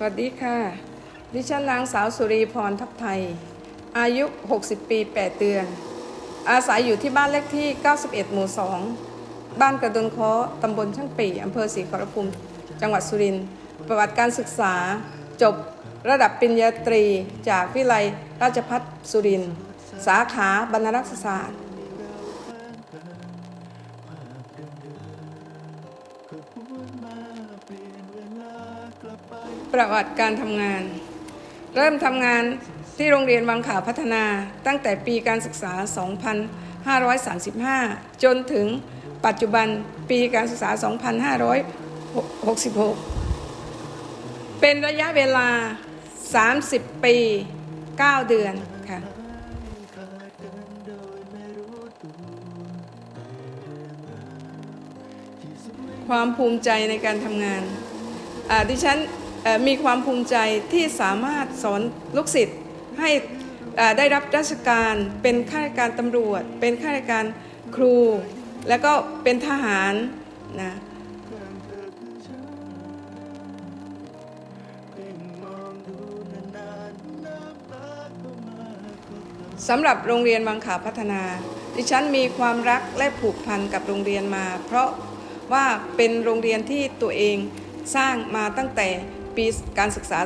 สวัสดีค่ะ ดิฉันนางสาวสุรีพรทัพไทย อายุ 60 ปี 8 เดือน อาศัยอยู่ที่บ้านเลขที่ 91 หมู่ 2 บ้านกระดนเคาะตำบลช่างปีอำเภอศรีขอรภูมิจังหวัดสุรินทร์ ประวัติการศึกษา จบระดับปริญญาตรีจากวิไลยราชภัฏสุรินทร์ สาขาบรรณรักษศาสตร์ ประวัติการทำงาน เริ่มทำงานที่โรงเรียนวังขาวพัฒนาตั้งแต่ปีการศึกษา 2535 จนถึงปัจจุบันปีการศึกษา 2566 เป็นระยะเวลา 30 ปี 9 เดือนค่ะความภูมิใจในการทำงานอ่าดิฉัน มีความภูมิใจที่สามารถสอนลูกศิษย์ให้ได้รับราชการเป็นข้าราชการตำรวจ เป็นข้าราชการครู แล้วก็เป็นทหารนะสำหรับโรงเรียนวังขาพัฒนา ดิฉันมีความรักและผูกพันกับโรงเรียนมา เพราะว่าเป็นโรงเรียนที่ตัวเองสร้างมาตั้งแต่ปีการศึกษา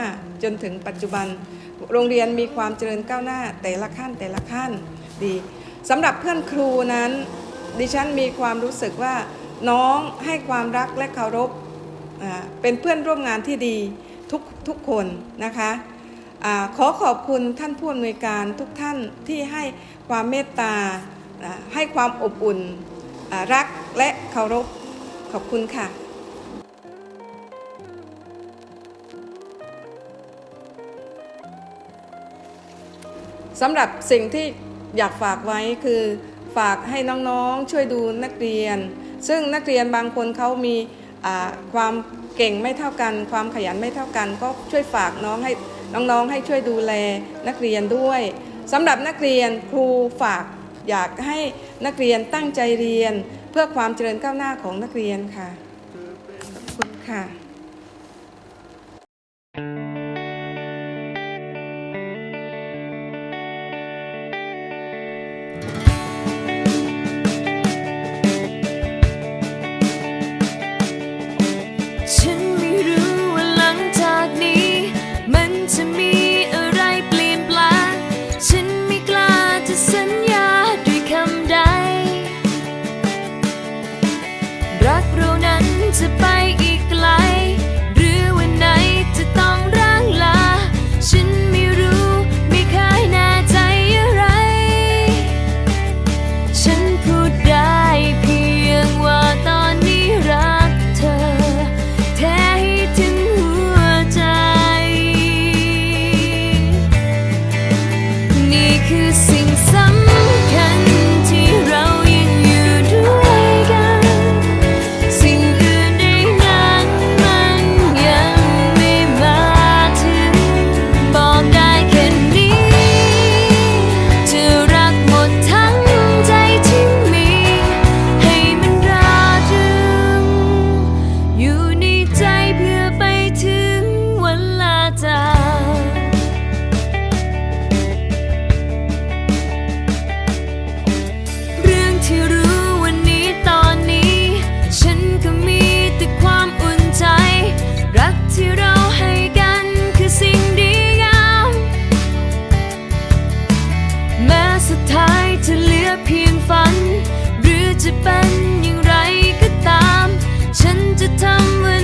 2535 จนถึงปัจจุบัน โรงเรียนมีความเจริญก้าวหน้าแต่ละขั้นแต่ละขั้นดีสำหรับเพื่อนครูนั้น ดิฉันมีความรู้สึกว่าน้องให้ความรักและเคารพเป็นเพื่อนร่วมงานที่ดีทุกทุกคนนะคะอขอขอบคุณท่านผู้อำนวยการทุกท่านที่ให้ความเมตตาให้ความอบอุ่นรักและเคารพขอบคุณค่ะ สำหรับสิ่งที่อยากฝากไว้คือฝากให้น้องๆช่วยดูนักเรียน ซึ่งนักเรียนบางคนเขามีความเก่งไม่เท่ากัน ความขยันไม่เท่ากัน ก็ช่วยฝากน้องให้น้องๆ ให้ช่วยดูแลนักเรียนด้วยสำหรับนักเรียนครูฝากอยากให้นักเรียนตั้งใจเรียน เพื่อความเจริญก้าวหน้าของนักเรียนค่ะขอบคุณค่ะ with